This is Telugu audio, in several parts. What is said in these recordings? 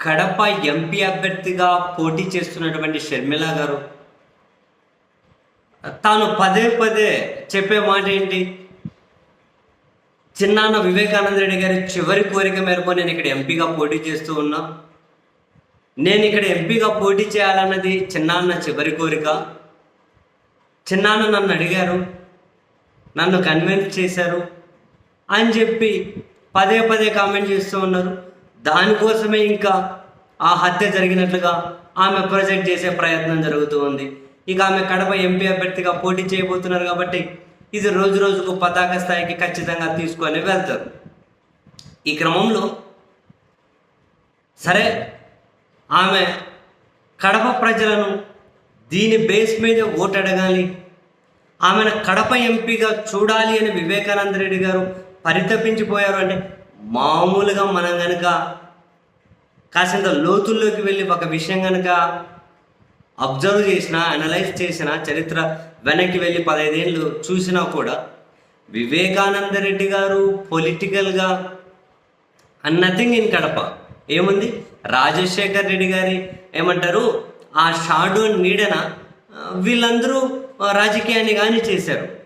కడప ఎంపీ అభ్యర్థిగా పోటీ చేస్తున్నటువంటి షర్మిల గారు తాను పదే పదే చెప్పే మాట ఏంటి? చిన్నాన్న వివేకానంద రెడ్డి గారి చివరి కోరిక మేరకు నేను ఇక్కడ ఎంపీగా పోటీ చేస్తూ ఉన్నా. నేను ఇక్కడ ఎంపీగా పోటీ చేయాలన్నది చిన్నాన్న చివరి కోరిక. చిన్నాన్న నన్ను అడిగారు నన్ను కన్విన్స్ చేశారు అని చెప్పి పదే పదే కామెంట్ చేస్తూ ఉన్నారు. దానికోసమే ఇంకా ఆ హత్య జరిగినట్లుగా ఆమె ప్రొజెక్ట్ చేసే ప్రయత్నం జరుగుతూ ఉంది. ఇక ఆమె కడప ఎంపీ అభ్యర్థిగా పోటీ చేయబోతున్నారు కాబట్టి ఇది రోజు రోజుకు పతాక స్థాయికి ఖచ్చితంగా తీసుకొని వెళ్తారు. ఈ క్రమంలో సరే ఆమె కడప ప్రజలను దీని బేస్ మీద ఓటు అడగాలి ఆమెను కడప ఎంపీగా చూడాలి అని వివేకానంద రెడ్డి గారు పరితపించిపోయారు అంటే మామూలుగా మనం కనుక కాసింత లోతుల్లోకి వెళ్ళి ఒక విషయం కనుక అబ్జర్వ్ చేసిన అనలైజ్ చేసిన చరిత్ర వెనక్కి వెళ్ళి పదహైదేళ్ళు చూసినా కూడా వివేకానంద రెడ్డి గారు పొలిటికల్గా అన్నథింగ్ ఇన్ కడప. ఏముంది? రాజశేఖర్ రెడ్డి గారి ఏమంటారు? ఆ షాడో నీడన వీళ్ళందరూ రాజకీయాన్ని కానీ చేశారు.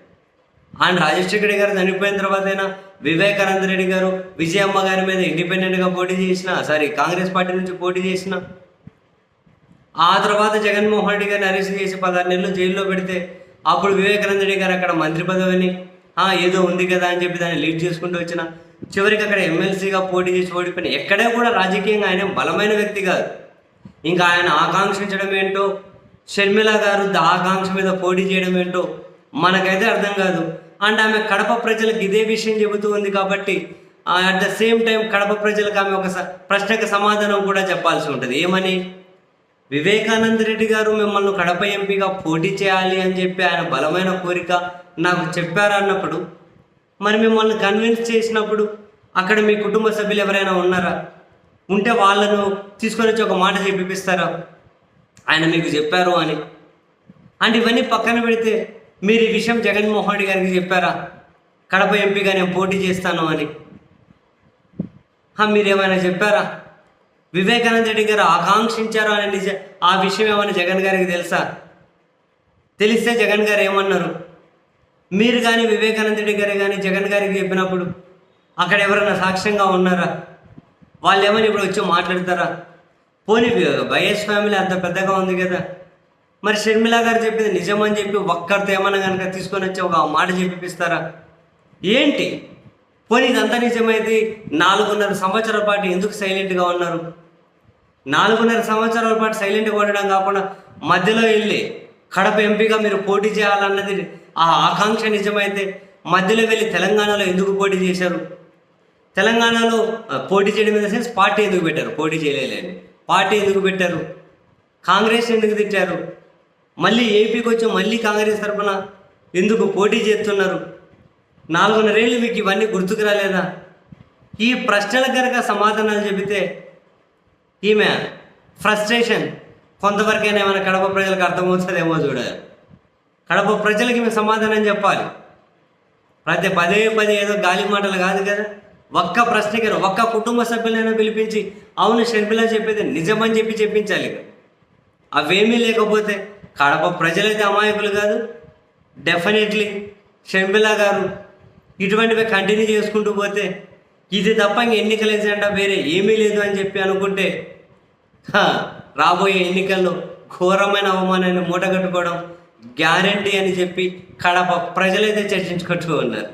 ఆయన రాజశేఖర్ రెడ్డి గారు చనిపోయిన తర్వాత అయినా వివేకానంద రెడ్డి గారు విజయమ్మ గారి మీద ఇండిపెండెంట్గా పోటీ చేసిన సారీ కాంగ్రెస్ పార్టీ నుంచి పోటీ చేసిన ఆ తర్వాత జగన్మోహన్ రెడ్డి గారిని అరెస్ట్ చేసి పదహారు నెలలు జైల్లో పెడితే అప్పుడు వివేకానంద రెడ్డి గారు అక్కడ మంత్రి పదవిని ఏదో ఉంది కదా అని చెప్పి దాన్ని లీడ్ చేసుకుంటూ వచ్చిన చివరికి అక్కడ ఎమ్మెల్సీగా పోటీ చేసి ఓడిపోయిన ఎక్కడే కూడా రాజకీయంగా ఆయన బలమైన వ్యక్తి కాదు. ఇంకా ఆయన ఆకాంక్షించడం ఏంటో షర్మిల గారు ఆకాంక్ష మీద పోటీ చేయడం ఏంటో మనకైతే అర్థం కాదు. అండ్ ఆమె కడప ప్రజలకు ఇదే విషయం చెబుతూ ఉంది కాబట్టి at the same time Kadapa ప్రజలకు ఆమె ఒక స- ప్రశ్నకు సమాధానం కూడా చెప్పాల్సి ఉంటుంది. ఏమని? వివేకానంద రెడ్డి గారు మిమ్మల్ని కడప ఎంపీగా పోటీ చేయాలి అని చెప్పి ఆయన బలమైన కోరిక నాకు చెప్పారన్నప్పుడు మరి మిమ్మల్ని కన్విన్స్ చేసినప్పుడు అక్కడ మీ కుటుంబ సభ్యులు ఎవరైనా ఉన్నారా? ఉంటే వాళ్ళను తీసుకొని వచ్చి ఒక మాట చెప్పిస్తారా ఆయన మీకు చెప్పారు అని. అంటే ఇవన్నీ పక్కన పెడితే మీరు ఈ విషయం జగన్మోహన్ రెడ్డి గారికి చెప్పారా? కడప ఎంపీగా నేను పోటీ చేస్తాను అని. మీరు మీరేమైనా చెప్పారా? వివేకానంద రెడ్డి గారు ఆకాంక్షించారు అని నిజ ఆ విషయం ఏమైనా జగన్ గారికి తెలుసా? తెలిస్తే జగన్ గారు ఏమన్నారు? మీరు కానీ వివేకానంద రెడ్డి గారు కానీ జగన్ గారికి చెప్పినప్పుడు అక్కడ ఎవరైనా సాక్ష్యంగా ఉన్నారా? వాళ్ళు ఏమైనా ఇప్పుడు వచ్చి మాట్లాడతారా? పోనీ వైఎస్ ఫ్యామిలీ అంత పెద్దగా ఉంది కదా. మరి షర్మిల గారు చెప్పింది నిజమని చెప్పి ఒక్కరితో ఏమన్నా కనుక తీసుకొని వచ్చి ఒక మాట చెప్పిస్తారా ఏంటి? పోనీ ఇదంతా నిజమైతే నాలుగున్నర సంవత్సరాల పాటు ఎందుకు సైలెంట్గా ఉన్నారు? నాలుగున్నర సంవత్సరాల పాటు సైలెంట్గా ఉండడం కాకుండా మధ్యలో వెళ్ళి కడప ఎంపీగా మీరు పోటీ చేయాలన్నది ఆ ఆకాంక్ష నిజమైతే మధ్యలో వెళ్ళి తెలంగాణలో ఎందుకు పోటీ చేశారు? తెలంగాణలో పోటీ చేయడం మీద సెన్స్ పార్టీ ఎందుకు పెట్టారు? పోటీ చేయలేని పార్టీ ఎందుకు పెట్టారు? కాంగ్రెస్ ఎందుకు తిట్టారు? మళ్ళీ ఏపీకి వచ్చి మళ్ళీ కాంగ్రెస్ తరఫున ఎందుకు పోటీ చేస్తున్నారు? నాలుగున్నరేళ్ళు మీకు ఇవన్నీ గుర్తుకు రాలేదా? ఈ ప్రశ్నలకు కనుక సమాధానాలు చెబితే ఈమె ఫ్రస్ట్రేషన్ కొంతవరకైనా ఏమైనా కడప ప్రజలకు అర్థమవుతుందేమో చూడాలి కడప ప్రజలకి మేము సమాధానం చెప్పాలి. ప్రతి పదే పదే ఏదో గాలి మాటలు కాదు కదా. ఒక్క ప్రశ్నకి ఒక్క కుటుంబ సభ్యులైనా పిలిపించి అవును షర్మిల చెప్పేది నిజమని చెప్పి చెప్పించాలి. కదా అవేమీ లేకపోతే కడప ప్రజలైతే అమాయకులు కాదు. డెఫినెట్లీ షర్మిల గారు ఇటువంటివి కంటిన్యూ చేసుకుంటూ పోతే ఇది తప్ప ఇంక ఎన్నికలు ఎజెండా వేరే ఏమీ లేదు అని చెప్పి అనుకుంటే రాబోయే ఎన్నికల్లో ఘోరమైన అవమానాన్ని మూటగట్టుకోవడం గ్యారంటీ అని చెప్పి కడప ప్రజలైతే చర్చించుకుంటూ ఉన్నారు.